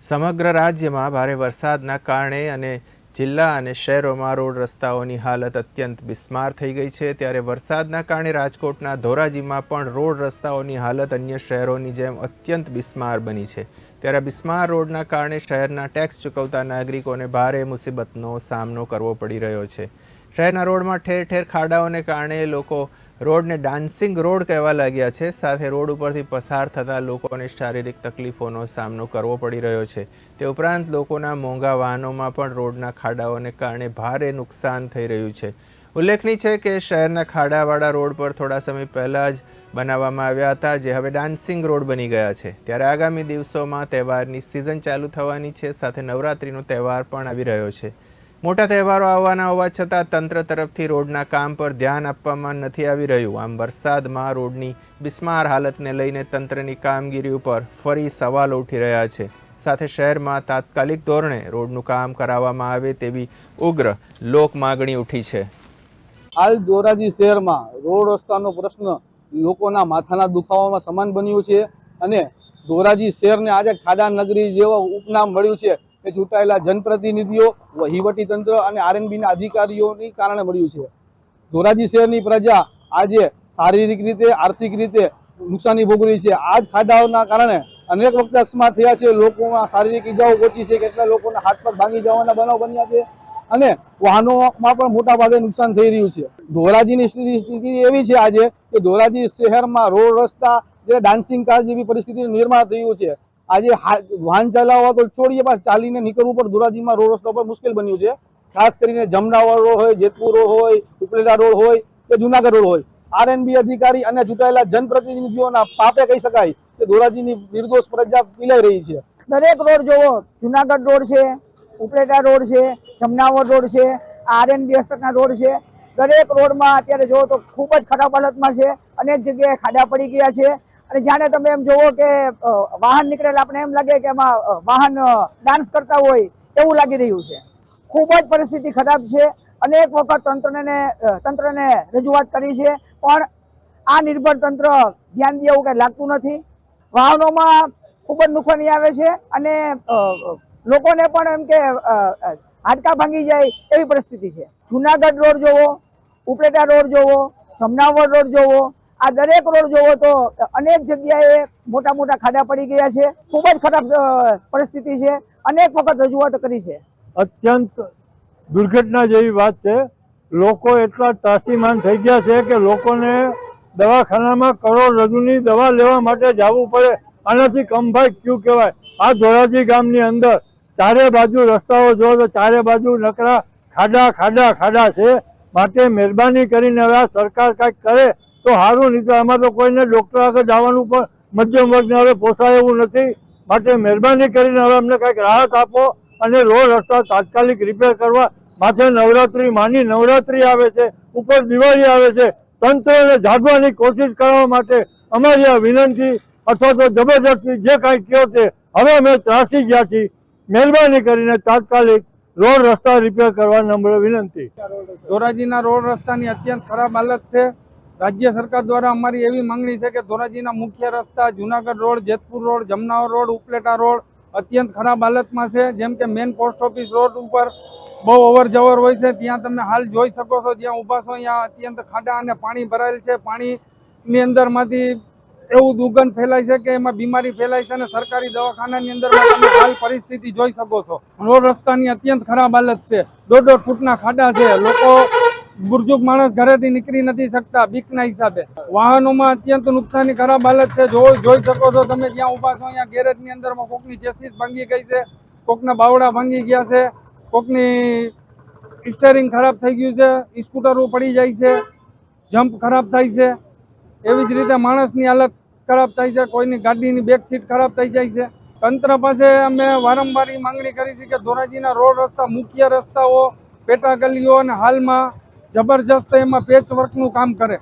સમગ્ર રાજ્યમાં ભારે વરસાદના કારણે અને જિલ્લા અને શહેરોમાં રોડ રસ્તાઓની હાલત અત્યંત બિસ્માર થઈ ગઈ છે. ત્યારે વરસાદના કારણે રાજકોટના ધોરાજીમાં પણ રોડ રસ્તાઓની હાલત અન્ય શહેરોની જેમ અત્યંત બિસ્માર બની છે. ત્યારે બિસ્માર રોડના કારણે શહેરના ટેક્સ ચૂકવતા નાગરિકોને ભારે મુસીબતનો સામનો કરવો પડી રહ્યો છે. શહેરના રોડમાં ઠેર ઠેર ખાડાઓને કારણે લોકો રોડને ડાન્સિંગ રોડ કહેવા લાગ્યા છે. સાથે રોડ ઉપરથી પસાર થતા લોકોને શારીરિક તકલીફોનો સામનો કરવો પડી રહ્યો છે. તે ઉપરાંત લોકોના મોંઘા વાહનોમાં પણ રોડના ખાડાઓને કારણે ભારે નુકસાન થઈ રહ્યું છે. ઉલ્લેખનીય છે કે શહેરના ખાડાવાળા રોડ પર થોડા સમય પહેલાં જ બનાવવામાં આવ્યા હતા, જે હવે ડાન્સિંગ રોડ બની ગયા છે. ત્યારે આગામી દિવસોમાં તહેવારની સિઝન ચાલુ થવાની છે, સાથે નવરાત્રિનો તહેવાર પણ આવી રહ્યો છે. મોટા તહેવારો આવવાના હોવા છતાં તંત્ર તરફથી રોડના કામ પર ધ્યાન આપવામાં નથી આવી રહ્યું. આમ વરસાદમાં રોડની બિસ્માર હાલતને લઈને તંત્રની કામગીરી ઉપર ફરી સવાલો ઉઠી રહ્યા છે. સાથે શહેરમાં તાત્કાલિક ધોરણે રોડનું કામ કરાવવામાં આવે તેવી ઉગ્ર લોક માગણી ઉઠી છે. હાલ ધોરાજી શહેરમાં રોડ રસ્તાનો પ્રશ્ન લોકોના માથાના દુખાવામાં સમાન બન્યું છે અને ધોરાજી શહેરને આજે ખાડા નગરી જેવો ઉપનામ મળ્યું છે. એ ચૂંટાયેલા જનપ્રતિનિધિઓ વહીવટી તંત્ર અને આરએનબીના અધિકારીઓની કારણે મળ્યું છે. ધોરાજી શહેરની પ્રજા આજે શારીરિક રીતે, આર્થિક રીતે નુકસાની ભોગવી છે. આ જ ખાડાઓના કારણે અનેક વખત અકસ્માત થયા છે. લોકોમાં શારીરિક ઈજાઓ પહોંચી છે. કેટલા લોકોના હાથ પર ભાંગી જવાના બનાવ બન્યા છે અને વાહનોમાં પણ મોટા ભાગે નુકસાન થઈ રહ્યું છે. ધોરાજીની સ્થિતિ એવી છે આજે કે ધોરાજી શહેરમાં રોડ રસ્તા જે ડાન્સિંગ કાર જેવી પરિસ્થિતિનું નિર્માણ થયું છે. આજે વાહન ચલાવવા તો છોડીએ પાસ ચાલીને નીકળવું પણ ધોરાજીમાં રોડ રસ્તા પર મુશ્કેલ બન્યું છે. ખાસ કરીને જમનાવર રોડ હોય, જેતપુર રોડ હોય, ઉપલેટા રોડ હોય કે જુનાગઢ રોડ હોય. આરએનબી અધિકારી અને ચૂંટાયેલા જનપ્રતિનિધિઓના પાપે કહી શકાય કે ધોરાજીની નિર્દોષ પ્રજા પીલાઈ રહી છે. દરેક રોડ જોવો જુનાગઢ રોડ છે, ઉપલેટા રોડ છે જમનાવર રોડ છે આરએનબી હસ્તકના રોડ છે. દરેક રોડમાં અત્યારે જોવો તો ખૂબ જ ખરાબ હાલતમાં છે. અનેક જગ્યાએ ખાડા પડી ગયા છે. અને જાણે તમે એમ જોવો કે વાહન નીકળેલા આપણે એમ લાગે કે એમાં વાહન ડાન્સ કરતા હોય એવું લાગી રહ્યું છે. ખૂબ જ પરિસ્થિતિ ખરાબ છે. અનેક વખત તંત્રને તંત્રને રજૂઆત કરી છે, પણ આ નિર્ભર તંત્ર ધ્યાન દે એવું કંઈ લાગતું નથી. વાહનોમાં ખૂબ જ નુકસાની આવે છે અને લોકોને પણ એમ કે હાડકા ભાંગી જાય એવી પરિસ્થિતિ છે. જુનાગઢ રોડ જોવો, ઉપલેટા રોડ જોવો, જમનાવર રોડ જોવો આ દરેક રોડ જોવો તો અનેક જગ્યાએ મોટા મોટા ખાડા પડી ગયા છે. ખૂબ જ ખરાબ પરિસ્થિતિ છે. અનેક વખત રજૂઆત કરી છે. અત્યંત દુર્ઘટના જેવી વાત છે. લોકો એટલા ત્રાસીમાન થઈ ગયા છે કે લોકોને દવાખાનામાં કરોડરજ્જુની દવા લેવા માટે જવું પડે. આનાથી કમભાઈ ક્યુ કહેવાય? આ ધોરાજી ગામની અંદર ચારે બાજુ રસ્તાઓ જો તો ચારે બાજુ નકરા ખાડા ખાડા ખાડા છે. માટે મહેરબાની કરીને હવે આ સરકાર કાંઈક કરે. તો સારું નહીં તો એમાં તો કોઈને ડૉક્ટર આગળ જવાનું પણ મધ્યમ વર્ગને હવે પોસાય એવું નથી. માટે મહેરબાની કરીને હવે અમને કંઈક રાહત આપો અને રોડ રસ્તા તાત્કાલિક રિપેર કરવા. માથે નવરાત્રી, માની નવરાત્રી આવે છે, ઉપર દિવાળી આવે છે. તંત્રને જાગવાની કોશિશ કરવા માટે અમારી આ વિનંતી અથવા તો જબરજસ્તી જે કાંઈ કહો તે, હવે અમે ત્રાસી ગયા છીએ. મહેરબાની કરીને તાત્કાલિક રોડ રસ્તા રિપેર કરવા નમ્ર વિનંતી. ધોરાજીના રોડ રસ્તાની અત્યંત ખરાબ હાલત છે. રાજ્ય સરકાર દ્વારા અમારી એવી માંગણી છે કે ધોરાજીના મુખ્ય રસ્તા, Junagadh road, Jetpur road, Jamnavar road, Upleta road અત્યંત ખરાબ હાલતમાં છે. જેમ કે મેન પોસ્ટ ઓફિસ રોડ ઉપર બહુ અવર જવર હોય છે. ત્યાં તમે હાલ જોઈ શકો છો, જ્યાં ઊભા છો, ત્યાં અત્યંત ખાડા અને પાણી ભરાયેલ છે. પાણીની અંદરમાંથી એવું દુર્ગંધ ફેલાય છે કે એમાં બીમારી ફેલાય છે અને સરકારી દવાખાનાની અંદર તમે હાલ પરિસ્થિતિ જોઈ શકો છો. રોડ રસ્તાની અત્યંત ખરાબ હાલત છે. દોઢ દોઢ ફૂટના ખાડા છે. લોકો બુરજુક માણસ ઘરેથી નીકળી નથી શકતા, બીકના હિસાબે. વાહનોમાં અત્યંત નુકસાની ખરાબ હાલત છે. જો જોઈ શકો છો તમે, જ્યાં ઊભા છો, અહીંયા ગેરેજની અંદરમાં કોકની ચેસીસ ભાંગી ગઈ છે, કોકના બાવડા ભાંગી ગયા છે, કોકની સ્ટેરિંગ ખરાબ થઈ ગયું છે સ્કૂટરો પડી જાય છે જમ્પ ખરાબ થાય છે. એવી જ રીતે માણસની હાલત ખરાબ થાય છે, કોઈની ગાડીની બેક સીટ ખરાબ થઈ જાય છે. તંત્ર પાસે અમે વારંવાર માંગણી કરી છે કે ધોરાજીના રોડ રસ્તા, મુખ્ય રસ્તાઓ પેટા ગલીઓ અને હાલમાં જબરજસ્ત એમાં પેચ વર્કનું કામ કરે.